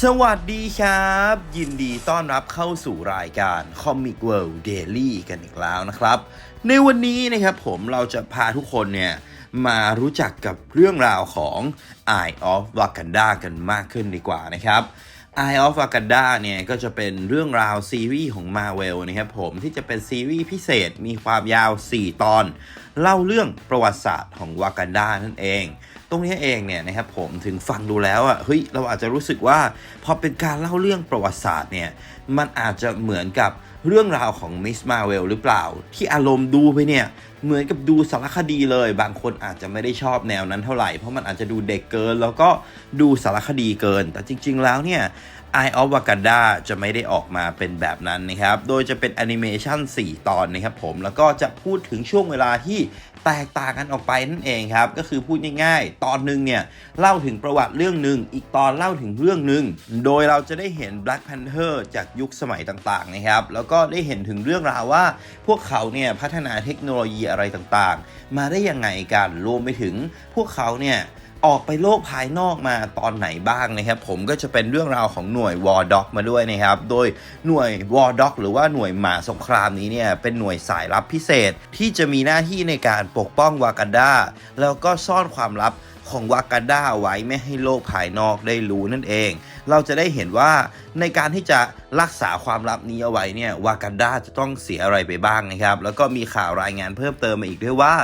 สวัสดีครับ ยินดีต้อนรับเข้าสู่รายการ Comic World Daily กันอีกแล้วนะครับ ในวันนี้นะครับผมเราจะพาทุกคนเนี่ยมารู้จักกับเรื่องราวของ Eye of Wakanda กันมากขึ้นดีกว่านะครับ Eye of Wakanda เนี่ยก็จะเป็นเรื่องราวซีรีส์ของ Marvel นะครับผมที่จะเป็นซีรีส์พิเศษมีความยาว 4 ตอน เล่าเรื่องประวัติศาสตร์ของวากันดานั่นเอง ตรงนี้เองเนี่ยนะครับผมถึงฟังดูแล้วอะเฮ้ยเราอาจจะรู้สึกว่าพอเป็นการเล่าเรื่องประวัติศาสตร์เนี่ยมันอาจจะเหมือนกับ เรื่องราวของมิสมาเวลหรือเปล่า ที่อารมณ์ดูไปเนี่ย เหมือนกับดูสารคดีเลย บางคนอาจจะไม่ได้ชอบแนวนั้นเท่าไหร่ เพราะมันอาจจะดูเด็กเกิน แล้วก็ดูสารคดีเกิน แต่จริง ๆ แล้วเนี่ย Eye of Wakanda จะไม่ได้ออกมาเป็นแบบนั้นนะครับ โดยจะเป็นแอนิเมชัน4 ตอนนะครับผม แล้วก็จะพูดถึงช่วงเวลาที่แตกต่างกันออกไปนั่นเองครับ ก็คือพูดง่ายๆ ตอนหนึ่งเนี่ยเล่าถึงประวัติเรื่องหนึ่ง อีกตอนเล่าถึงเรื่องหนึ่ง โดยเราจะได้เห็น Black Panther จากยุคสมัยต่างๆนะครับ แล้วก็ได้เห็นถึงเรื่องราวว่า พวกเขาเนี่ยพัฒนาเทคโนโลยีอะไรต่างๆ มาได้ยังไงกันรวมไปถึงพวกเขาเนี่ยออกไปโลกภายนอกมาตอนไหนบ้างนะครับ ผมก็จะเป็นเรื่องราวของหน่วย War Dog มาด้วยนะครับ โดยหน่วย War Dog หรือว่าหน่วยหมาสงครามนี้เนี่ยเป็นหน่วยสายลับพิเศษ ที่จะมีหน้าที่ในการปกป้องวากันดาแล้วก็ซ่อนความลับของวากันดาไว้ไม่ให้โลกภายนอกได้รู้นั่นเอง เราจะได้เห็นว่าในการที่จะรักษาความลับนี้เอาไว้เนี่ยวากันดาจะต้องเสียอะไรไปบ้างนะครับ แล้วก็มีข่าวรายงานเพิ่มเติมมาอีกด้วยว่า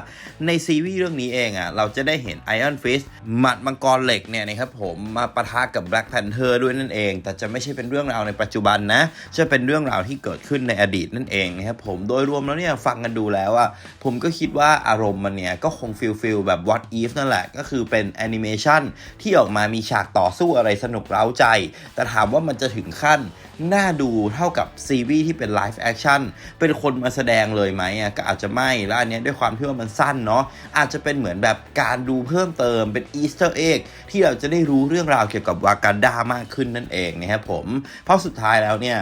ในซีรีส์เรื่องนี้เองอะเราจะได้เห็น Iron Fist หมัดมังกรเหล็กเนี่ยนะครับผมมาปะทะกับ Black Panther ด้วยนั่นเอง แต่จะไม่ใช่เป็นเรื่องราวในปัจจุบันนะ จะเป็นเรื่องราวที่เกิดขึ้นในอดีตนั่นเองนะครับผมโดยรวมแล้วเนี่ยฟังกันดูแล้วอะผมก็คิดว่าอารมณ์มันเนี่ยก็คงฟิลฟิลแบบ What If นั่นแหละก็คือเป็นแอนิเมชันที่ออกมามีฉากต่อสู้อะไรสนุกเร้าใจแต่ถามว่ามันจะถึงขั้นน่าดูเท่ากับซีรีส์ที่เป็นไลฟ์แอคชั่นเป็นคนมาแสดงเลยไหมอะก็อาจจะไม่ แล้วอันนี้ด้วยความที่ว่ามันสั้นเนาะอาจจะเป็นเหมือนแบบการดูเพิ่มเติมเป็นอีสเตอร์เอ็กที่เราจะได้รู้เรื่องราวเกี่ยวกับวากันดามากขึ้นนั่นเองนะครับผม เพราะสุดท้ายแล้วเนี่ย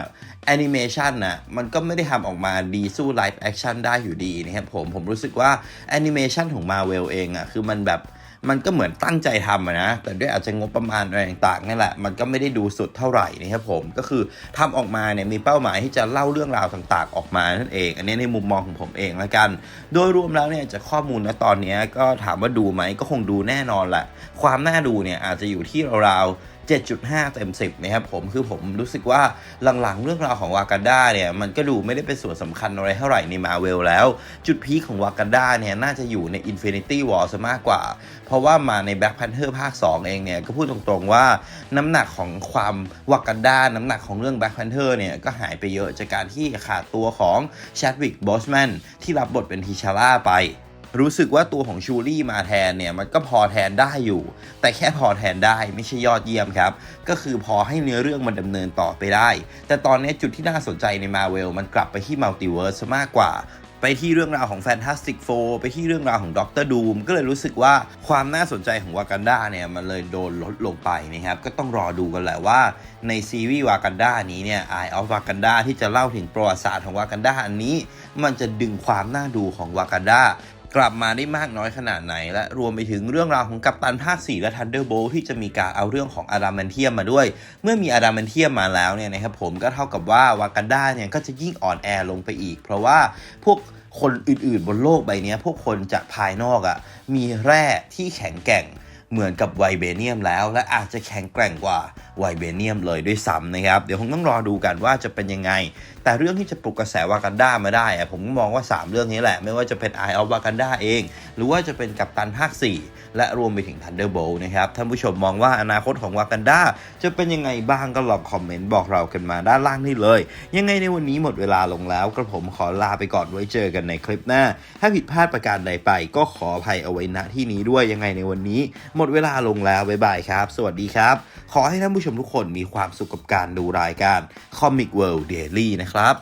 แอนิเมชันน่ะมันก็ไม่ได้ทำออกมาดีสู้ไลฟ์แอคชั่นได้อยู่ดีนะครับผม ผมรู้สึกว่าแอนิเมชันของ Marvel เองอะคือมันแบบ มันก็เหมือนตั้งใจทำนะ แต่ด้วยอาจจะงบประมาณอะไรต่างๆนี่แหละ มันก็ไม่ได้ดูสุดเท่าไหร่นะครับผม ก็คือทำออกมาเนี่ยมีเป้าหมายที่จะเล่าเรื่องราวต่างๆ ออกมานั่นเอง อันนี้ในมุมมองของผมเองละกัน โดยรวมแล้วเนี่ยจากข้อมูลณตอนนี้ก็ถามว่าดูไหมก็คงดูแน่นอนแหละ ความน่าดูเนี่ยอาจจะอยู่ที่ราวๆ 7.5 เต็ม 10 นะครับผมคือผมรู้สึกว่าหลังๆ เรื่องราวของวากันดาเนี่ย มันก็ดูไม่ได้เป็นส่วนสำคัญอะไรเท่าไหร่ในมาเวลแล้ว จุดพีคของวากันดาเนี่ย น่าจะอยู่ใน Infinity War ซะมากกว่า เพราะว่ามาใน Black Panther ภาค 2 เองเนี่ย ก็พูดตรงๆว่าน้ำหนักของความวากันดา น้ำหนักของเรื่อง Black Panther เนี่ย ก็หายไปเยอะจากการที่ขาดตัวของ Chadwick Boseman ที่รับบทเป็นทีชาร่าไป รู้สึกว่าตัวของชูรี่มาแทนเนี่ยมันก็พอแทนได้อยู่ แต่แค่พอแทนได้ไม่ใช่ยอดเยี่ยมครับ ก็คือพอให้เนื้อเรื่องมันดำเนินต่อไปได้ แต่ตอนนี้จุดที่น่าสนใจในมาเวลมันกลับไปที่มัลติเวิร์สมากกว่าไปที่เรื่องราวของ Fantastic Four ไปที่เรื่องราวของด็อกเตอร์ดูมก็เลยรู้สึกว่าความน่าสนใจของวากันดาเนี่ยมันเลยโดนลดลงไปนะครับ ก็ต้องรอดูกันแหละว่าในซีรีส์วากันดานี้เนี่ย Eye of Wakanda ที่จะเล่าถึงประวัติศาสตร์ของวากันดาอันนี้ มันจะดึงความน่าดูของวากันดา กลับมาได้มากน้อยขนาดไหน และรวมไปถึงเรื่องราวของกัปตันภาค 4 และทันเดอร์โบที่จะมีการเอาเรื่องของอารามันเทียมมาด้วย เมื่อมีอารามันเทียมมาแล้วเนี่ยนะครับผมก็เท่ากับว่าวากันดาเนี่ยก็จะยิ่งอ่อนแอลงไปอีก เพราะว่าพวกคนอื่นๆบนโลกใบนี้พวกคนจากภายนอกอะ่ะมีแร่ที่แข็งแกร่ง เหมือนกับไวเบเนียมแล้ว และอาจจะแข็งแกร่งกว่าไวเบเนียมเลยด้วยซ้ำนะครับ เดี๋ยวคงต้องรอดูกันว่าจะเป็นยังไง แต่เรื่องที่จะปลุกกระแสวากันด้ามาได้ ผมมองว่า 3 เรื่องนี้แหละ ไม่ว่าจะเป็น Eye of Wakanda เอง หรือว่าจะเป็นกัปตันภาค 4 และรวมไปถึง Thunderbolt นะครับ ท่านผู้ชมมองว่าอนาคตของวากันดาจะเป็นยังไงบ้างก็ลองคอมเมนต์บอกเรากันมาด้านล่างนี่เลย ยังไงในวันนี้หมดเวลาลงแล้วกระผมขอลาไปก่อนไว้เจอกันในคลิปหน้า ถ้าผิดพลาดประการใดไป ก็ขออภัยเอาไว้ณที่นี้ด้วยยังไงในวันนี้ หมดเวลาลงแล้วบ๊ายบายครับ สวัสดีครับ ขอให้ท่านผู้ชมทุกคนมีความสุขกับการดูรายการ Comic World Daily นะครับ